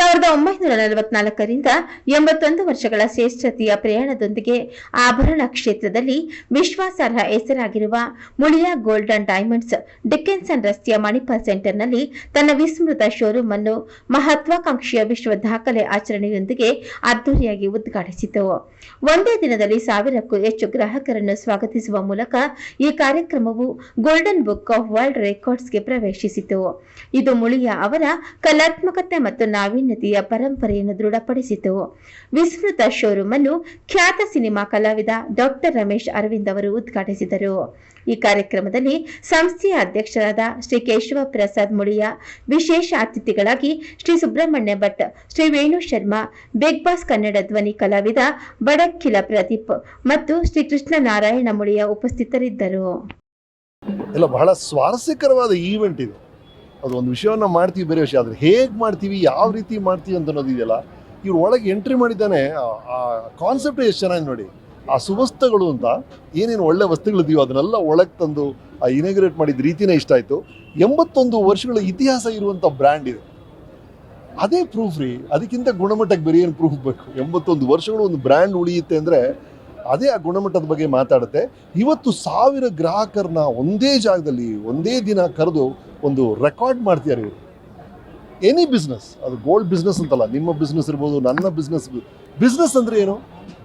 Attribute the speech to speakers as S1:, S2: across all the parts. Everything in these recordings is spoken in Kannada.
S1: ಸಾವಿರದ ಒಂಬೈನೂರ ನಲವತ್ನಾಲ್ಕರಿಂದ ಎಂಬತ್ತೊಂದು ವರ್ಷಗಳ ಶ್ರೇಷ್ಠತೆಯ ಪ್ರಯಾಣದೊಂದಿಗೆ ಆಭರಣ ಕ್ಷೇತ್ರದಲ್ಲಿ ವಿಶ್ವಾಸಾರ್ಹ ಹೆಸರಾಗಿರುವ Muliya golden and diamonds Dickenson ರಸ್ತೆಯ ಮಣಿಪಾಲ್ ಸೆಂಟರ್ನಲ್ಲಿ ತನ್ನ ವಿಸ್ಮೃತ ಶೋರೂಮ್ ಅನ್ನು ಮಹತ್ವಾಕಾಂಕ್ಷೆಯ ವಿಶ್ವ ದಾಖಲೆ ಆಚರಣೆಯೊಂದಿಗೆ ಅದ್ದೂರಿಯಾಗಿ ಉದ್ಘಾಟಿಸಿತು. ಒಂದೇ ದಿನದಲ್ಲಿ ಸಾವಿರಕ್ಕೂ ಹೆಚ್ಚು ಗ್ರಾಹಕರನ್ನು ಸ್ವಾಗತಿಸುವ ಮೂಲಕ ಈ ಕಾರ್ಯಕ್ರಮವು ಗೋಲ್ಡನ್ ಬುಕ್ ಆಫ್ ವರ್ಲ್ಡ್ ರೆಕಾರ್ಡ್ಸ್ಗೆ ಪ್ರವೇಶಿಸಿತು. ಇದು ಮುಳಿಯಾ ಅವರ ಕಲಾತ್ಮಕತೆ ಮತ್ತು ನಾವೀನ್ಯತೆಯ ಪರಂಪರೆಯನ್ನು ದೃಢಪಡಿಸಿತು. ವಿಸ್ತೃತ ಶೋರೂಮ್ ಅನ್ನು ಖ್ಯಾತ ಸಿನಿಮಾ ಕಲಾವಿದ ಡಾಕ್ಟರ್ ರಮೇಶ್ ಅರವಿಂದ್ ಅವರು ಉದ್ಘಾಟಿಸಿದರು. ಈ ಕಾರ್ಯಕ್ರಮದಲ್ಲಿ ಸಂಸ್ಥೆಯ ಅಧ್ಯಕ್ಷರಾದ ಶ್ರೀ ಕೇಶವ ಪ್ರಸಾದ್ ಮುಳಿಯ, ವಿಶೇಷ ಅತಿಥಿಗಳಾಗಿ ಶ್ರೀ ಸುಬ್ರಹ್ಮಣ್ಯ ಭಟ್, ಶ್ರೀ ವೇಣು ಶರ್ಮಾ, ಬಿಗ್ ಬಾಸ್ ಕನ್ನಡ ಧ್ವನಿ ಕಲಾವಿದ ಬಡಕ್ಕಿಲ ಪ್ರದೀಪ್ ಮತ್ತು ಶ್ರೀ ಕೃಷ್ಣ ನಾರಾಯಣ ಮುಳಿಯ ಉಪಸ್ಥಿತರಿದ್ದರು.
S2: ಇಲ್ಲ, ಬಹಳ ಸ್ವಾರಸ್ಯಕರವಾದ ಈವೆಂಟ್ ಇದು. ಅದು ಒಂದು ವಿಷಯವನ್ನು ಮಾಡ್ತೀವಿ, ಬೇರೆ ವಿಷಯ. ಆದರೆ ಹೇಗೆ ಮಾಡ್ತೀವಿ, ಯಾವ ರೀತಿ ಮಾಡ್ತೀವಿ ಅಂತ ಅನ್ನೋದಿದೆಯಲ್ಲ ಇವ್ರು ಒಳಗೆ ಎಂಟ್ರಿ ಮಾಡಿದ್ದಾನೆ, ಆ- ಕಾನ್ಸೆಪ್ಟ್ ಎಷ್ಟು ಚೆನ್ನಾಗಿ ನೋಡಿ. ಆ ಸುವಸ್ತುಗಳು ಅಂತ, ಏನೇನು ಒಳ್ಳೆ ವಸ್ತುಗಳಿದೆಯೋ ಅದನ್ನೆಲ್ಲ ಒಳಗೆ ತಂದು, ಆ ಇನಾಗ್ರೇಟ್ ಮಾಡಿದ ರೀತಿನೇ ಇಷ್ಟ ಆಯಿತು. ಎಂಬತ್ತೊಂದು ವರ್ಷಗಳ ಇತಿಹಾಸ ಇರುವಂಥ ಬ್ರ್ಯಾಂಡ್ ಇದೆ. ಅದೇ ಪ್ರೂಫ್ ರೀ, ಅದಕ್ಕಿಂತ ಗುಣಮಟ್ಟಕ್ಕೆ ಬೇರೆ ಏನು ಪ್ರೂಫ್ ಬೇಕು? ಎಂಬತ್ತೊಂದು ವರ್ಷಗಳು ಒಂದು ಬ್ರ್ಯಾಂಡ್ ಉಳಿಯುತ್ತೆ ಅಂದರೆ ಅದೇ ಆ ಗುಣಮಟ್ಟದ ಬಗ್ಗೆ ಮಾತಾಡುತ್ತೆ. ಇವತ್ತು ಸಾವಿರ ಗ್ರಾಹಕರನ್ನ ಒಂದೇ ಜಾಗದಲ್ಲಿ, ಒಂದೇ ದಿನ ಕರೆದು ಒಂದು ರೆಕಾರ್ಡ್ ಮಾಡ್ತಿದ್ದಾರೆ ಇವರು. ಎನಿ ಬಿಸ್ನೆಸ್ ಅದು ಗೋಲ್ಡ್ ಬಿಸ್ನೆಸ್ ಅಂತಲ್ಲ, ನಿಮ್ಮ ಬಿಸ್ನೆಸ್ ಇರ್ಬೋದು, ನನ್ನ ಬಿಸ್ನೆಸ್ ಬಿಸ್ನೆಸ್ ಅಂದರೆ ಏನು?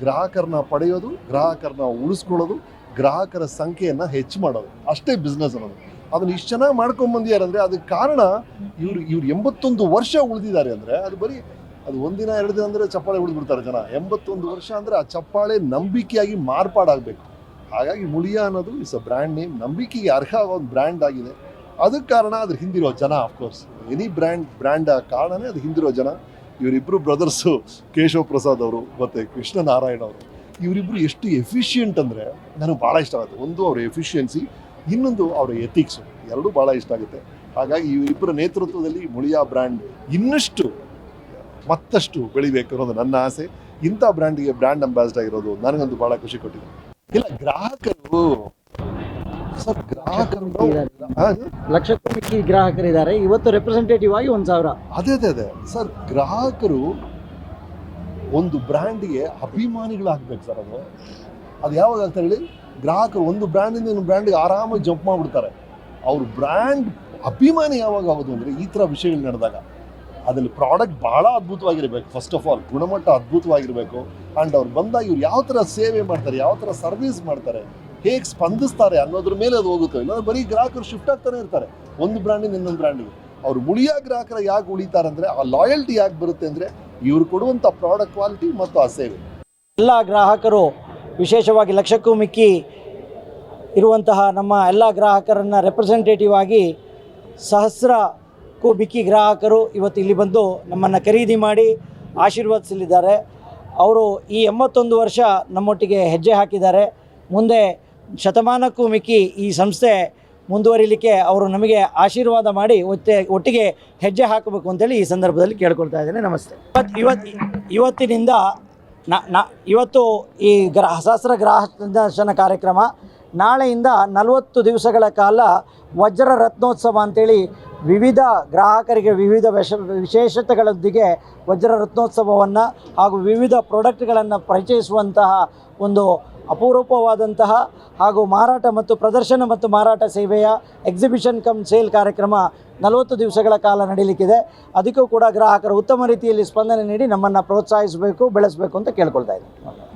S2: ಗ್ರಾಹಕರನ್ನ ಪಡೆಯೋದು ಗ್ರಾಹಕರನ್ನ ಉಳಿಸ್ಕೊಳ್ಳೋದು, ಗ್ರಾಹಕರ ಸಂಖ್ಯೆಯನ್ನು ಹೆಚ್ಚು ಮಾಡೋದು. ಅಷ್ಟೇ ಬಿಸ್ನೆಸ್ ಅನ್ನೋದು. ಅದನ್ನು ಇಷ್ಟು ಚೆನ್ನಾಗಿ ಮಾಡ್ಕೊಂಬಂದಿದ್ದಾರೆ ಅಂದರೆ, ಅದಕ್ಕೆ ಕಾರಣ ಇವರು, ಇವ್ರು ಎಂಬತ್ತೊಂದು ವರ್ಷ ಉಳಿದಿದ್ದಾರೆ ಅಂದರೆ, ಅದು ಬರೀ ಅದು ಒಂದಿನ ಎರಡು ದಿನ ಅಂದರೆ ಚಪ್ಪಾಳೆ ಉಳಿದ್ಬಿಡ್ತಾರೆ ಜನ. ಎಂಬತ್ತೊಂದು ವರ್ಷ ಅಂದರೆ ಆ ಚಪ್ಪಾಳೆ ನಂಬಿಕೆಯಾಗಿ ಮಾರ್ಪಾಡಾಗಬೇಕು. ಹಾಗಾಗಿ ಮುಳಿಯ ಅನ್ನೋದು ಇಸ್ ಅ ಬ್ರ್ಯಾಂಡ್ ನೇಮ್ ನಂಬಿಕೆಗೆ ಅರ್ಹ ಒಂದು ಬ್ರ್ಯಾಂಡ್ ಆಗಿದೆ. ಅದಕ್ಕೆ ಕಾರಣ ಅದ್ರ ಹಿಂದಿರೋ ಜನ ಅಫ್ಕೋರ್ಸ್ ಎನಿ ಬ್ರ್ಯಾಂಡ್ ಬ್ರ್ಯಾಂಡ್ ಕಾರಣನೇ ಅದು ಹಿಂದಿರೋ ಜನ. ಇವರಿಬ್ಬರು ಬ್ರದರ್ಸು ಕೇಶವ ಪ್ರಸಾದ್ ಅವರು ಮತ್ತು ಕೃಷ್ಣ ನಾರಾಯಣ ಅವರು. ಇವರಿಬ್ಬರು ಎಷ್ಟು ಎಫಿಷಿಯೆಂಟ್ ಅಂದರೆ ನನಗೆ ಭಾಳ ಇಷ್ಟ ಆಗುತ್ತೆ. ಒಂದು, ಅವರ ಎಫಿಷಿಯನ್ಸಿ ಇನ್ನೊಂದು ಅವರ ಎಥಿಕ್ಸು ಎರಡೂ ಭಾಳ ಇಷ್ಟ ಆಗುತ್ತೆ. ಹಾಗಾಗಿ ಇವರಿಬ್ಬರ ನೇತೃತ್ವದಲ್ಲಿ ಮುಳಿಯಾ ಬ್ರ್ಯಾಂಡ್ ಇನ್ನಷ್ಟು ಮತ್ತಷ್ಟು ಬೆಳಿಬೇಕು ಅನ್ನೋದು ನನ್ನ ಆಸೆ. ಇಂಥ ಬ್ರ್ಯಾಂಡಿಗೆ ಬ್ರ್ಯಾಂಡ್ ಅಂಬಾಸಿಡರ್ ಆಗಿರೋದು ನನಗಂತೂ ಭಾಳ ಖುಷಿ ಕೊಟ್ಟಿದೆ. ಇಲ್ಲ ಗ್ರಾಹಕರು ಸರ್ ಗ್ರಾಹಕರು
S3: ಲಕ್ಷಕ್ಕೂ ಮಿಕ್ಕಿ ಗ್ರಾಹಕರಿದ್ದಾರೆ. ಇವತ್ತು ರೆಪ್ರೆಸೆಂಟೇಟಿವ್ ಆಗಿ ಒಂದು ಸಾವಿರ.
S2: ಅದೇ ಅದೇ ಅದೇ. ಸರ್ ಗ್ರಾಹಕರು ಒಂದು ಬ್ರ್ಯಾಂಡ್ಗೆ ಅಭಿಮಾನಿಗಳಾಗ್ಬೇಕು ಸರ್ ಅದು. ಅದು ಯಾವಾಗ ಅಂತ ಹೇಳಿ ಗ್ರಾಹಕರು ಒಂದು ಬ್ರ್ಯಾಂಡಿಂದ ಇನ್ನೊಂದು ಬ್ರ್ಯಾಂಡ್ಗೆ ಆರಾಮಾಗಿ ಜಂಪ್ ಮಾಡಿಬಿಡ್ತಾರೆ. ಅವ್ರ ಬ್ರ್ಯಾಂಡ್ ಅಭಿಮಾನಿ ಯಾವಾಗ ಆಗೋದು ಅಂದರೆ ಈ ಥರ ವಿಷಯಗಳು ನಡೆದಾಗ. ಅದ್ರಲ್ಲಿ ಪ್ರಾಡಕ್ಟ್ ಭಾಳ ಅದ್ಭುತವಾಗಿರಬೇಕು. ಫಸ್ಟ್ ಆಫ್ ಆಲ್ ಗುಣಮಟ್ಟ ಅದ್ಭುತವಾಗಿರಬೇಕು. ಆ್ಯಂಡ್ ಅವ್ರು ಬಂದಾಗ ಇವ್ರು ಯಾವ ಥರ ಸೇವೆ ಮಾಡ್ತಾರೆ, ಯಾವ ಥರ ಸರ್ವಿಸ್ ಮಾಡ್ತಾರೆ, ಹೇಗೆ ಸ್ಪಂದಿಸ್ತಾರೆ ಅನ್ನೋದ್ರ ಮೇಲೆ ಅದು ಹೋಗುತ್ತೆ. ಇಲ್ಲ ಬರೀ ಗ್ರಾಹಕರು ಶಿಫ್ಟ್ ಆಗ್ತಾನೆ ಇರ್ತಾರೆ. ಒಂದು ಬ್ರ್ಯಾಂಡಿಂದ ಇನ್ನೊಂದು ಬ್ರ್ಯಾಂಡಿಗೆ ಅವ್ರು ಮುಳಿಯ ಗ್ರಾಹಕರ ಯಾಕೆ ಉಳಿತಾರೆ ಅಂದರೆ ಆ ಲಾಯಲ್ಟಿ ಯಾಕೆ ಬರುತ್ತೆ ಅಂದರೆ, ಇವ್ರು ಕೊಡುವಂಥ ಪ್ರಾಡಕ್ಟ್ ಕ್ವಾಲಿಟಿ ಮತ್ತು ಆ ಸೇವೆ.
S3: ಎಲ್ಲ ಗ್ರಾಹಕರು, ವಿಶೇಷವಾಗಿ ಲಕ್ಷಕ್ಕೂ ಮಿಕ್ಕಿ ಇರುವಂತಹ ನಮ್ಮ ಎಲ್ಲ ಗ್ರಾಹಕರನ್ನು ರೆಪ್ರೆಸೆಂಟೇಟಿವ್ ಆಗಿ ಸಹಸ್ರಕ್ಕೂ ಬಿಕ್ಕಿ ಗ್ರಾಹಕರು ಇವತ್ತು ಇಲ್ಲಿ ಬಂದು ನಮ್ಮನ್ನು ಖರೀದಿ ಮಾಡಿ ಆಶೀರ್ವದಿಸಲಿದ್ದಾರೆ. ಅವರು ಈ ಎಂಬತ್ತೊಂದು ವರ್ಷ ನಮ್ಮೊಟ್ಟಿಗೆ ಹೆಜ್ಜೆ ಹಾಕಿದ್ದಾರೆ. ಮುಂದೆ ಶತಮಾನಕ್ಕೂ ಮಿಕ್ಕಿ ಈ ಸಂಸ್ಥೆ ಮುಂದುವರಿಲಿಕ್ಕೆ ಅವರು ನಮಗೆ ಆಶೀರ್ವಾದ ಮಾಡಿ ಒತ್ತೆ, ಒಟ್ಟಿಗೆ ಹೆಜ್ಜೆ ಹಾಕಬೇಕು ಅಂತೇಳಿ ಈ ಸಂದರ್ಭದಲ್ಲಿ ಕೇಳ್ಕೊಳ್ತಾ ಇದ್ದೇನೆ. ನಮಸ್ತೆ. ಇವತ್ತು ಇವತ್ತು ಇವತ್ತಿನಿಂದ ನ, ಇವತ್ತು ಈ ಗ್ರಾ, ಸಹಸ್ರ ಗ್ರಾಹಕ ದರ್ಶನ ಕಾರ್ಯಕ್ರಮ ನಾಳೆಯಿಂದ ನಲವತ್ತು ದಿವಸಗಳ ಕಾಲ ವಜ್ರ ರತ್ನೋತ್ಸವ ಅಂತೇಳಿ ವಿವಿಧ ಗ್ರಾಹಕರಿಗೆ ವಿವಿಧ ವಿಶ, ವಿಶೇಷತೆಗಳೊಂದಿಗೆ ವಜ್ರ ರತ್ನೋತ್ಸವವನ್ನು ಹಾಗೂ ವಿವಿಧ ಪ್ರಾಡಕ್ಟ್ಗಳನ್ನು ಪರಿಚಯಿಸುವಂತಹ ಒಂದು ಅಪರೂಪವಾದಂತಹ ಹಾಗೂ ಮಾರಾಟ ಮತ್ತು ಪ್ರದರ್ಶನ ಮತ್ತು ಮಾರಾಟ ಸೇವೆಯ ಎಕ್ಸಿಬಿಷನ್ ಕಮ್ ಸೇಲ್ ಕಾರ್ಯಕ್ರಮ ನಲವತ್ತು ದಿವಸಗಳ ಕಾಲ ನಡೀಲಿಕ್ಕಿದೆ. ಅದಕ್ಕೂ ಕೂಡ ಗ್ರಾಹಕರು ಉತ್ತಮ ರೀತಿಯಲ್ಲಿ ಸ್ಪಂದನೆ ನೀಡಿ ನಮ್ಮನ್ನು ಪ್ರೋತ್ಸಾಹಿಸಬೇಕು, ಬೆಳೆಸಬೇಕು ಅಂತ ಕೇಳ್ಕೊಳ್ತಾ ಇದ್ದೀನಿ.